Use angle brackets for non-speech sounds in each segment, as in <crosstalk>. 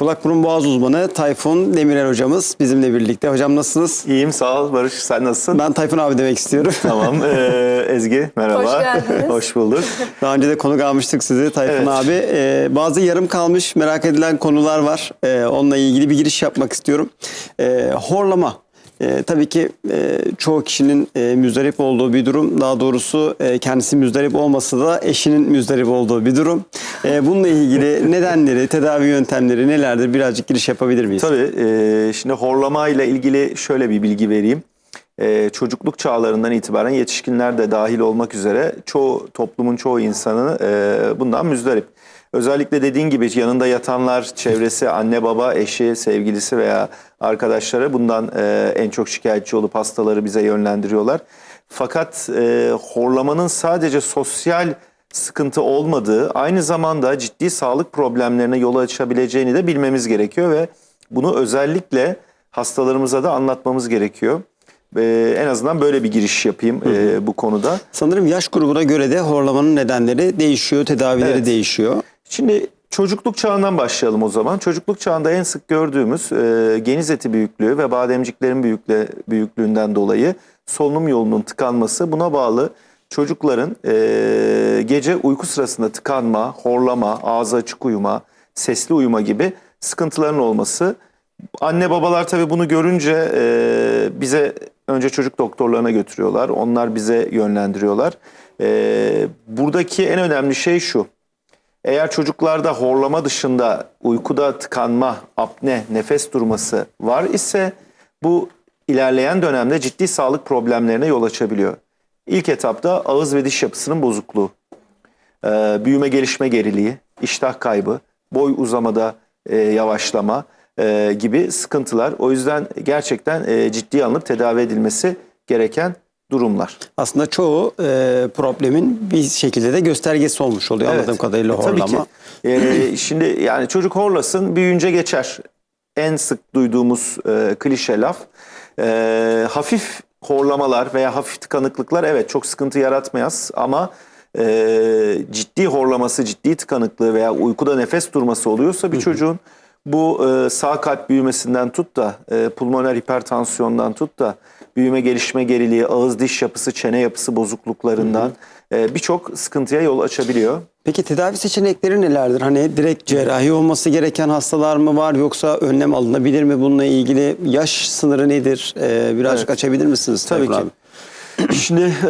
Kulak burun boğaz uzmanı Tayfun Demirel hocamız bizimle birlikte. Hocam nasılsınız? İyiyim sağ ol Barış. Sen nasılsın? Ben Tayfun abi demek istiyorum. <laughs> Tamam. Ee, Ezgi merhaba. Hoş geldiniz. <laughs> Hoş bulduk. <laughs> Daha önce de konuk almıştık sizi Tayfun Evet. abi. Ee, bazı yarım kalmış merak edilen konular var. Ee, onunla ilgili bir giriş yapmak istiyorum. Ee, horlama. Ee, tabii ki e, çoğu kişinin e, müzdarip olduğu bir durum. Daha doğrusu e, kendisi müzdarip olmasa da eşinin müzdarip olduğu bir durum. Ee, bununla ilgili nedenleri, tedavi yöntemleri nelerdir? Birazcık giriş yapabilir miyiz? Tabii e, şimdi horlama ile ilgili şöyle bir bilgi vereyim. E, çocukluk çağlarından itibaren yetişkinler de dahil olmak üzere çoğu toplumun çoğu insanı e, bundan müzdarip. Özellikle dediğin gibi yanında yatanlar, çevresi, anne baba, eşi, sevgilisi veya arkadaşları bundan e, en çok şikayetçi olup hastaları bize yönlendiriyorlar. Fakat e, horlamanın sadece sosyal sıkıntı olmadığı, aynı zamanda ciddi sağlık problemlerine yol açabileceğini de bilmemiz gerekiyor ve bunu özellikle hastalarımıza da anlatmamız gerekiyor. E, en azından böyle bir giriş yapayım e, bu konuda. Sanırım yaş grubuna göre de horlamanın nedenleri değişiyor, tedavileri Evet. değişiyor. Şimdi çocukluk çağından başlayalım o zaman. Çocukluk çağında en sık gördüğümüz e, geniz eti büyüklüğü ve bademciklerin büyüklüğünden dolayı solunum yolunun tıkanması buna bağlı çocukların e, gece uyku sırasında tıkanma, horlama, ağzı açık uyuma, sesli uyuma gibi sıkıntıların olması. Anne babalar tabii bunu görünce e, bize önce çocuk doktorlarına götürüyorlar. Onlar bize yönlendiriyorlar. E, buradaki en önemli şey şu. Eğer çocuklarda horlama dışında uykuda tıkanma, apne, nefes durması var ise bu ilerleyen dönemde ciddi sağlık problemlerine yol açabiliyor. İlk etapta ağız ve diş yapısının bozukluğu, e, büyüme gelişme geriliği, iştah kaybı, boy uzamada e, yavaşlama e, gibi sıkıntılar. O yüzden gerçekten e, ciddi alınıp tedavi edilmesi gereken durumlar. Aslında çoğu e, problemin bir şekilde de göstergesi olmuş oluyor anladığım kadarıyla E, tabii horlama. ki. E, <clears throat> şimdi yani çocuk horlasın büyüyünce geçer. En sık duyduğumuz e, klişe laf. E, hafif horlamalar veya hafif tıkanıklıklar evet çok sıkıntı yaratmayaz. Ama e, ciddi horlaması, ciddi tıkanıklığı veya uykuda nefes durması oluyorsa bir çocuğun bu e, sağ kalp büyümesinden tut da e, pulmoner hipertansiyondan tut da büyüme gelişme geriliği, ağız diş yapısı, çene yapısı bozukluklarından e, birçok sıkıntıya yol açabiliyor. Peki tedavi seçenekleri nelerdir? Hani direkt cerrahi olması gereken hastalar mı var yoksa önlem alınabilir mi bununla ilgili? Yaş sınırı nedir? E, birazcık Evet. açabilir misiniz? Tabii Tayfun ki. abi? <clears throat> Şimdi e,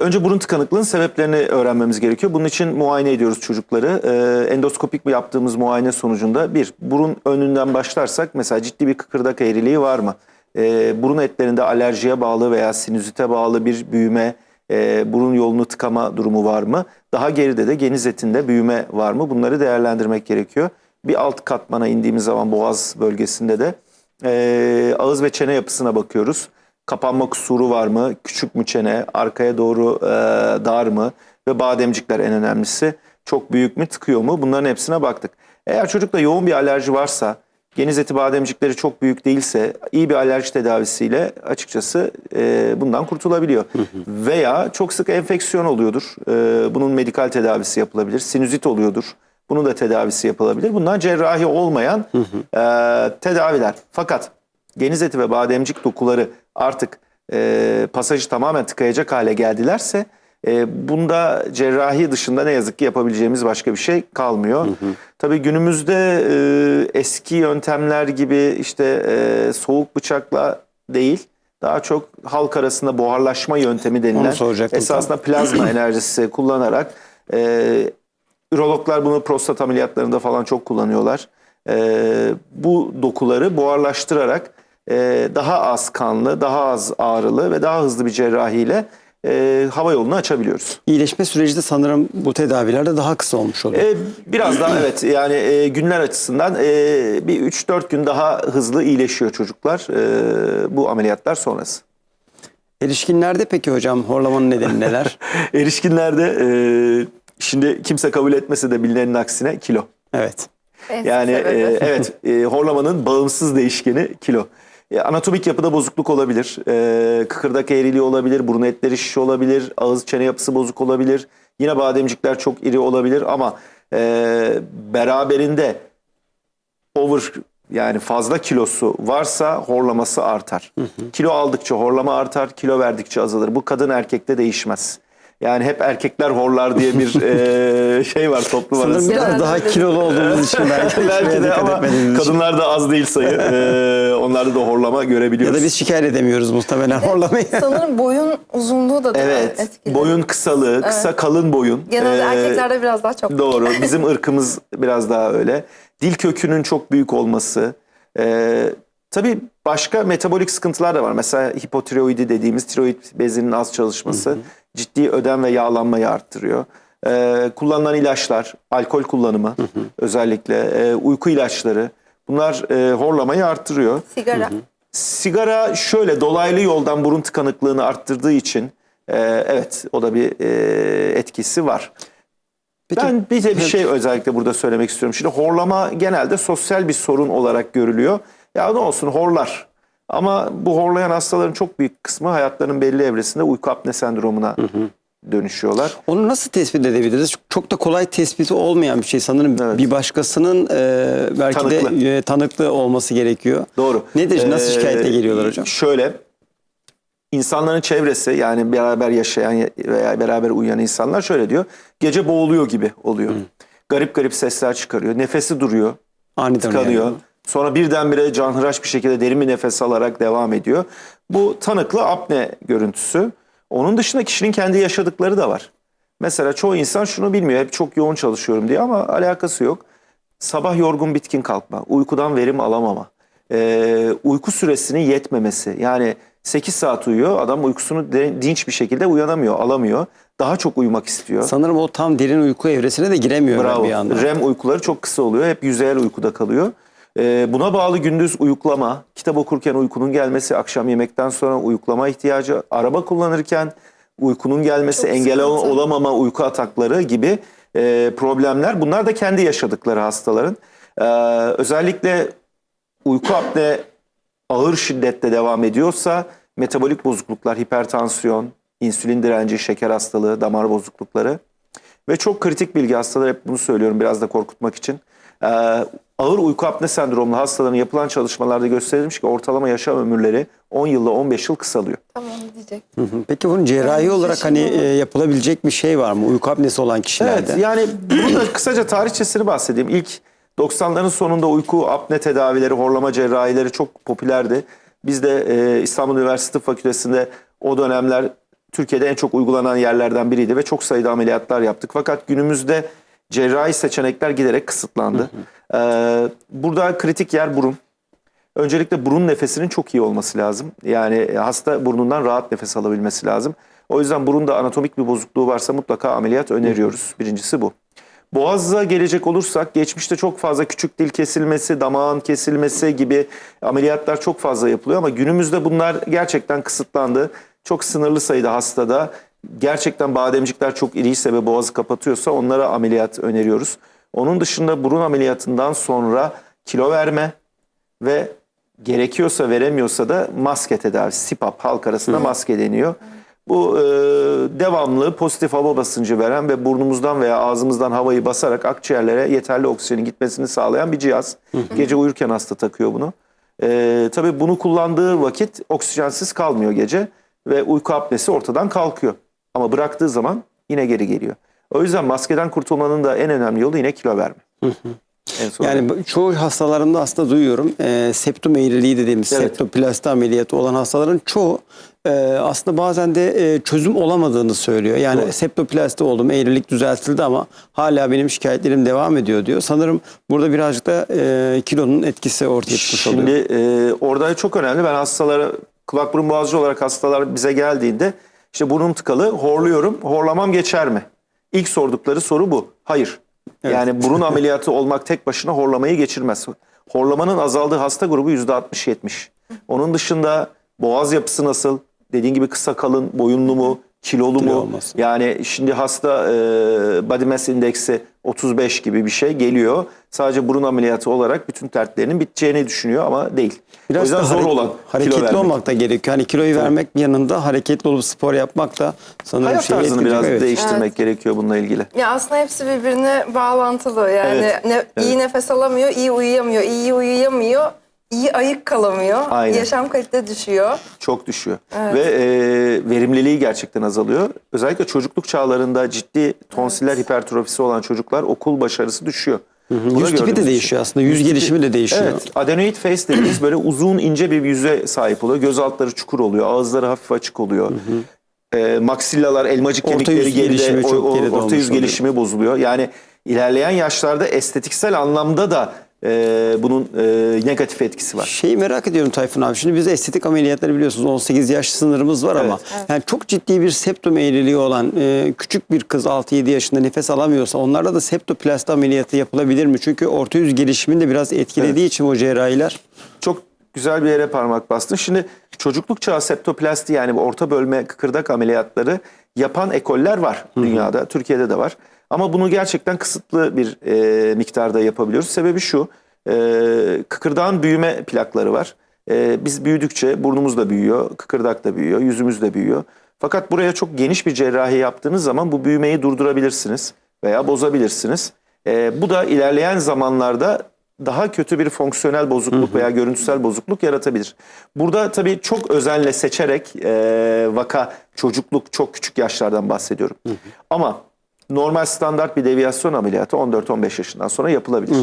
önce burun tıkanıklığının sebeplerini öğrenmemiz gerekiyor. Bunun için muayene ediyoruz çocukları. E, endoskopik bir yaptığımız muayene sonucunda bir, burun önünden başlarsak mesela ciddi bir kıkırdak eğriliği var mı? E, burun etlerinde alerjiye bağlı veya sinüzite bağlı bir büyüme, e, burun yolunu tıkama durumu var mı? Daha geride de geniz etinde büyüme var mı? Bunları değerlendirmek gerekiyor. Bir alt katmana indiğimiz zaman boğaz bölgesinde de e, ağız ve çene yapısına bakıyoruz. Kapanma kusuru var mı? Küçük mü çene? Arkaya doğru e, dar mı? Ve bademcikler en önemlisi. Çok büyük mü? Tıkıyor mu? Bunların hepsine baktık. Eğer çocukta yoğun bir alerji varsa, geniz eti bademcikleri çok büyük değilse iyi bir alerji tedavisiyle açıkçası e, bundan kurtulabiliyor. Veya çok sık enfeksiyon oluyordur. E, bunun medikal tedavisi yapılabilir. Sinüzit oluyordur. Bunun da tedavisi yapılabilir. Bunlar cerrahi olmayan e, tedaviler. Fakat geniz eti ve bademcik dokuları artık e, pasajı tamamen tıkayacak hale geldilerse e, bunda cerrahi dışında ne yazık ki yapabileceğimiz başka bir şey kalmıyor. Tabii günümüzde e, eski yöntemler gibi işte e, soğuk bıçakla değil daha çok halk arasında buharlaşma yöntemi denilen esasında plazma <clears throat> enerjisi kullanarak e, ürologlar bunu prostat ameliyatlarında falan çok kullanıyorlar. E, bu dokuları buharlaştırarak e, daha az kanlı, daha az ağrılı ve daha hızlı bir cerrahiyle e, hava yolunu açabiliyoruz. İyileşme süreci de sanırım bu tedavilerde daha kısa olmuş oluyor. E, biraz daha evet yani e, günler açısından e, bir 3-4 gün daha hızlı iyileşiyor çocuklar e, bu ameliyatlar sonrası. Erişkinlerde peki hocam horlamanın nedeni neler? <laughs> Erişkinlerde e, şimdi kimse kabul etmese de bilinenin aksine kilo. evet. En Yani e, evet e, horlamanın bağımsız değişkeni kilo. E, anatomik yapıda bozukluk olabilir, e, kıkırdak eğriliği olabilir, burun etleri şiş olabilir, ağız çene yapısı bozuk olabilir. Yine bademcikler çok iri olabilir ama e, beraberinde over yani fazla kilosu varsa horlaması artar. Kilo aldıkça horlama artar, kilo verdikçe azalır. Bu kadın erkekte değişmez. Yani hep erkekler horlar diye bir <laughs> eee, şey var toplum Sanırım arasında. biraz daha kilolu olduğumuz için belki, <laughs> Belki de ama kadınlar da az değil sayı. Eee, onlarda da horlama Ya görebiliyoruz. da biz şikayet edemiyoruz muhtemelen horlamayı. <laughs> Sanırım boyun uzunluğu da? Evet. etkili. Boyun kısalığı, kısa kalın boyun. Genelde Ee, erkeklerde biraz daha çok. Doğru. Bizim ırkımız biraz daha öyle. Dil kökünün çok büyük olması. Ee, tabii başka metabolik sıkıntılar da var. Mesela hipotiroidi dediğimiz tiroid bezinin az çalışması ciddi ödem ve yağlanmayı arttırıyor. Ee, kullanılan ilaçlar, alkol kullanımı özellikle, e, uyku ilaçları bunlar e, horlamayı arttırıyor. Sigara. Sigara şöyle dolaylı yoldan burun tıkanıklığını arttırdığı için e, evet o da bir e, etkisi var. Peki, ben bir de bir şey özellikle burada söylemek istiyorum. Şimdi horlama genelde sosyal bir sorun olarak görülüyor. Ya ne olsun horlar. Ama bu horlayan hastaların çok büyük kısmı hayatlarının belli evresinde uyku apne sendromuna dönüşüyorlar. Onu nasıl tespit edebiliriz? Çok da kolay tespiti olmayan bir şey sanırım. Evet. Bir başkasının e, belki Tanıklı. de e, tanıklı olması gerekiyor. Doğru. Nedir? Nasıl Ee, şikayetle geliyorlar hocam? Şöyle insanların çevresi yani beraber yaşayan veya beraber uyuyan insanlar şöyle diyor. Gece boğuluyor gibi oluyor. Garip garip sesler çıkarıyor. Nefesi duruyor. Aniden tıkanıyor. yani. Sonra birdenbire canhıraş bir şekilde derin bir nefes alarak devam ediyor. Bu tanıklı apne görüntüsü. Onun dışında kişinin kendi yaşadıkları da var. Mesela çoğu insan şunu bilmiyor. Hep çok yoğun çalışıyorum diye ama alakası yok. Sabah yorgun bitkin kalkma, uykudan verim alamama, ee, uyku süresinin yetmemesi. Yani 8 saat uyuyor, adam uykusunu de- dinç bir şekilde uyanamıyor, alamıyor. Daha çok uyumak istiyor. Sanırım o tam derin uyku evresine de giremiyor Bravo. bir anda. REM uykuları çok kısa oluyor. Hep yüzeyel uykuda kalıyor. Ee, buna bağlı gündüz uyuklama, kitap okurken uykunun gelmesi, akşam yemekten sonra uyuklama ihtiyacı, araba kullanırken uykunun gelmesi, Çok engel sıkıntı. olamama, uyku atakları gibi e, problemler. Bunlar da kendi yaşadıkları hastaların. Ee, özellikle uyku apne ağır şiddette devam ediyorsa metabolik bozukluklar, hipertansiyon, insülin direnci, şeker hastalığı, damar bozuklukları ve çok kritik bilgi hastalar hep bunu söylüyorum biraz da korkutmak için. Ee, ağır uyku apne sendromlu hastaların yapılan çalışmalarda gösterilmiş ki ortalama yaşam ömürleri 10 yılla 15 yıl kısalıyor. Tamam diyecek. Hı hı. Peki bunun cerrahi Ben olarak hani e, yapılabilecek bir şey var mı? Uyku apnesi olan kişilerde. Evet yani burada <clears throat> kısaca tarihçesini bahsedeyim. İlk 90'ların sonunda uyku apne tedavileri, horlama cerrahileri çok popülerdi. Biz de e, İstanbul Üniversitesi Tıp Fakültesi'nde o dönemler Türkiye'de en çok uygulanan yerlerden biriydi ve çok sayıda ameliyatlar yaptık. Fakat günümüzde cerrahi seçenekler giderek kısıtlandı. Ee, burada kritik yer burun. Öncelikle burun nefesinin çok iyi olması lazım. Yani e, hasta burnundan rahat nefes alabilmesi lazım. O yüzden burunda anatomik bir bozukluğu varsa mutlaka ameliyat öneriyoruz. Birincisi bu. Boğaza gelecek olursak geçmişte çok fazla küçük dil kesilmesi, damağın kesilmesi gibi ameliyatlar çok fazla yapılıyor ama günümüzde bunlar gerçekten kısıtlandı. Çok sınırlı sayıda hastada gerçekten bademcikler çok iriyse ve boğazı kapatıyorsa onlara ameliyat öneriyoruz. Onun dışında burun ameliyatından sonra kilo verme ve gerekiyorsa veremiyorsa da maske tedavisi, SIPAP halk arasında maske deniyor. Bu e, devamlı pozitif hava basıncı veren ve burnumuzdan veya ağzımızdan havayı basarak akciğerlere yeterli oksijenin gitmesini sağlayan bir cihaz. Gece uyurken hasta takıyor bunu. E, tabii bunu kullandığı vakit oksijensiz kalmıyor gece ve uyku apnesi ortadan kalkıyor. Ama bıraktığı zaman yine geri geliyor. O yüzden maskeden kurtulmanın da en önemli yolu yine kilo verme. En son Yani çoğu hastalarımda aslında duyuyorum. E, septum eğriliği dediğimiz Evet. septoplasti ameliyatı olan hastaların çoğu e, aslında bazen de e, çözüm olamadığını söylüyor. Yani Doğru. septoplasti oldum, eğrilik düzeltildi ama hala benim şikayetlerim devam ediyor diyor. Sanırım burada birazcık da e, kilonun etkisi ortaya çıkmış oluyor. Şimdi e, orada çok önemli. Ben hastalara kulak burun boğazcı olarak hastalar bize geldiğinde işte burnum tıkalı horluyorum. Horlamam geçer mi? İlk sordukları soru bu. Hayır. Yani burun ameliyatı <laughs> olmak tek başına horlamayı geçirmez. Horlamanın azaldığı hasta grubu %60-70. Onun dışında boğaz yapısı nasıl? Dediğin gibi kısa kalın, boyunlu mu? Kilolu Kilo mu? olması. Yani şimdi hasta e, body mass indeksi 35 gibi bir şey geliyor. Sadece burun ameliyatı olarak bütün dertlerinin biteceğini düşünüyor ama değil. o yüzden da zor olan kilo hareketli vermek. olmak da gerekiyor. Hani kiloyu vermek bir yanında hareketli olup spor yapmak da sanırım Hayat şeyi tarzını biraz Evet. değiştirmek gerekiyor bununla ilgili. Ya aslında hepsi birbirine bağlantılı. Yani Evet, ne, iyi nefes alamıyor, iyi uyuyamıyor, iyi uyuyamıyor, iyi ayık kalamıyor. Aynen. Yaşam kalite düşüyor. Çok düşüyor. Ve e, verimliliği gerçekten azalıyor. Özellikle çocukluk çağlarında ciddi tonsiller hipertrofisi olan çocuklar okul başarısı düşüyor. Bu da Yüz tipi de değişiyor şey. aslında. Yüz gelişimi de değişiyor. Evet. Adenoid face dediğimiz böyle uzun ince bir yüze sahip oluyor. Göz altları çukur oluyor. Ağızları hafif açık oluyor. E, maksillalar, elmacık Orta kemikleri yüz geride, gelişimi o- çok o- geride orta yüz oluyor. gelişimi bozuluyor. Yani ilerleyen yaşlarda estetiksel anlamda da e, bunun e, negatif etkisi var. Şeyi merak ediyorum Tayfun abi. Şimdi biz estetik ameliyatları biliyorsunuz 18 yaş sınırımız var ama yani çok ciddi bir septum eğriliği olan e, küçük bir kız 6-7 yaşında nefes alamıyorsa onlarda da septoplasti ameliyatı yapılabilir mi? Çünkü orta yüz gelişimini de biraz etkilediği için o cerrahiler Çok güzel bir yere parmak bastın. Şimdi çocukluk çağı septoplasti yani bu orta bölme kıkırdak ameliyatları yapan ekoller var dünyada. Türkiye'de de var. Ama bunu gerçekten kısıtlı bir e, miktarda yapabiliyoruz. Sebebi şu. E, kıkırdağın büyüme plakları var. E, biz büyüdükçe burnumuz da büyüyor, kıkırdak da büyüyor, yüzümüz de büyüyor. Fakat buraya çok geniş bir cerrahi yaptığınız zaman bu büyümeyi durdurabilirsiniz veya bozabilirsiniz. E, bu da ilerleyen zamanlarda daha kötü bir fonksiyonel bozukluk veya görüntüsel bozukluk yaratabilir. Burada tabii çok özenle seçerek e, vaka çocukluk çok küçük yaşlardan bahsediyorum. Ama normal standart bir deviyasyon ameliyatı 14-15 yaşından sonra yapılabilir.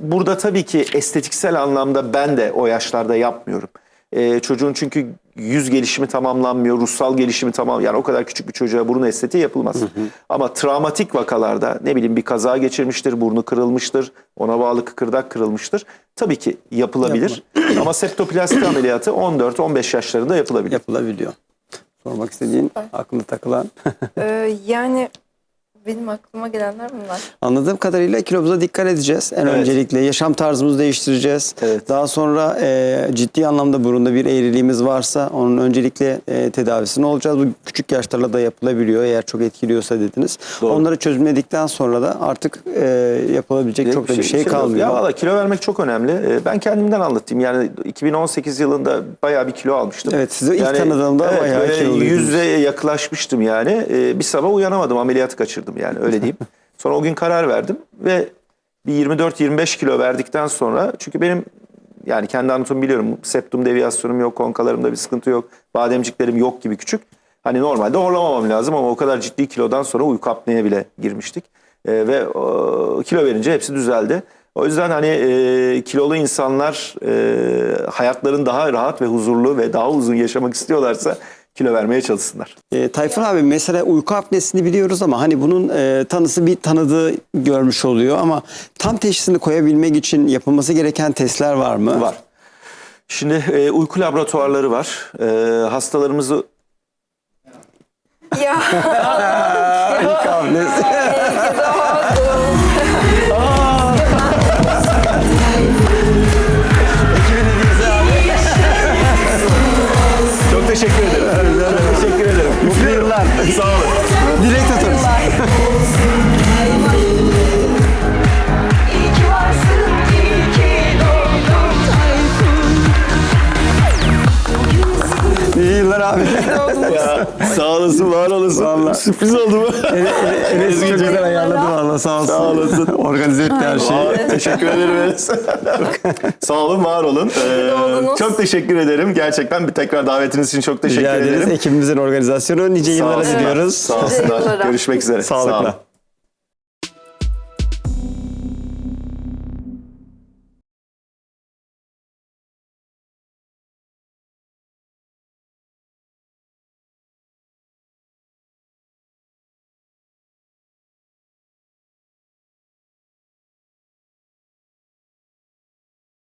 Burada tabii ki estetiksel anlamda ben de o yaşlarda yapmıyorum. E, çocuğun çünkü yüz gelişimi tamamlanmıyor, ruhsal gelişimi tamam yani o kadar küçük bir çocuğa burun estetiği yapılmaz. Ama travmatik vakalarda ne bileyim bir kaza geçirmiştir, burnu kırılmıştır, ona bağlı kıkırdak kırılmıştır. Tabii ki yapılabilir. Ama septoplasti ameliyatı 14-15 yaşlarında yapılabilir. yapılabiliyor. Sormak istediğin, aklına takılan. Ee, yani benim aklıma gelenler bunlar. Anladığım kadarıyla kilomuza dikkat edeceğiz. En Evet. öncelikle yaşam tarzımızı değiştireceğiz. Evet. Daha sonra e, ciddi anlamda burunda bir eğriliğimiz varsa onun öncelikle e, tedavisini olacağız. Bu küçük yaşlarla da yapılabiliyor eğer çok etkiliyorsa dediniz. Doğru. Onları çözümledikten sonra da artık e, yapılabilecek çok da bir şey, yok. kalmıyor. Ya valla kilo vermek çok önemli. Ee, Ben kendimden anlatayım. Yani 2018 yılında bayağı bir kilo almıştım. Evet, sizi ilk tanıdığımda evet, bayağı kiloluydunuz. Yüze yaklaşmıştım yani. Ee, Bir sabah uyanamadım. Ameliyatı kaçırdım yani öyle diyeyim. <laughs> Sonra o gün karar verdim ve bir 24-25 kilo verdikten sonra çünkü benim yani kendi anatomi biliyorum. Septum deviyasyonum yok, konkalarımda bir sıkıntı yok. Bademciklerim yok gibi küçük. Hani normalde horlamamam lazım ama o kadar ciddi kilodan sonra uyku apneye bile girmiştik. Ee, ve o, kilo verince hepsi düzeldi. O yüzden hani e, kilolu insanlar e, hayatların daha rahat ve huzurlu ve daha uzun yaşamak istiyorlarsa kilo vermeye çalışsınlar. E, Tayfun abi mesela uyku apnesini biliyoruz ama hani bunun e, tanısı bir tanıdığı görmüş oluyor ama tam teşhisini koyabilmek için yapılması gereken testler var mı? Var. Şimdi e, uyku laboratuvarları var. E, hastalarımızı Ya <laughs> Uyku <laughs> apnesi. Sağ olun. Dilek tutarız. <laughs> abi. <laughs> Ya, sağ olasın, var olasın. Vallahi. Sürpriz oldu mu? Enes çok güzel ayarladı valla sağ olsun. Sağ olasın. <laughs> Organize etti her şeyi. Aa, teşekkür ederim <laughs> Enes. Sağ olun, var olun. Ee, çok teşekkür ederim. Gerçekten bir tekrar davetiniz için çok teşekkür Rica ederiz. ederim. Ekibimizin organizasyonu nice yıllara diliyoruz. Sağ yıllara. Görüşmek üzere. Sağlıkla. Sağ olun.